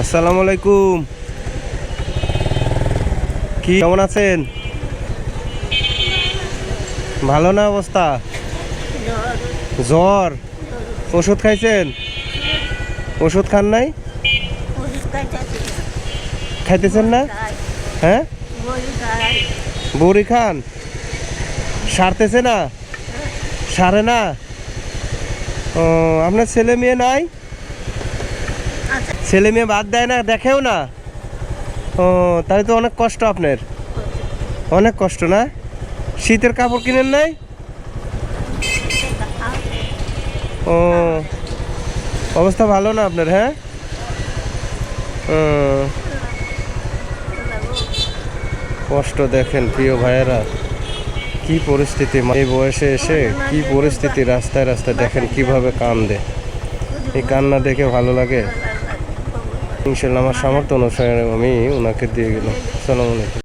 আসসালামু আলাইকুম কি, কেমন আছেন? ভালো না অবস্থা? জ্বর? ওষুধ খাইছেন? ওষুধ খান নাই? খাইতেছেন না? হ্যাঁ? বড়ি খান? সারতেছে না? সারে না? ও, আপনার ছেলে মেয়ে নাই? ছেলে মেয়ে বাদ দেয় না, দেখেও না? ও, তাহলে তো অনেক কষ্ট আপনার। অনেক কষ্ট না? শীতের কাপড় কিনেন নাই? ও, অবস্থা ভালো না আপনার হ্যাঁ? কষ্ট দেখেন প্রিয় ভাইয়েরা। কি পরিস্থিতি এই বয়সে এসে কি পরিস্থিতি, রাস্তায় রাস্তায় দেখেন কীভাবে কান্দে। এই কান্না দেখে ভালো লাগে। ইনশাল্লাহ আমার সামর্থ্য অনুসারে আমি ওনাকে দিয়ে গেলাম। সালাম আলাইকুম।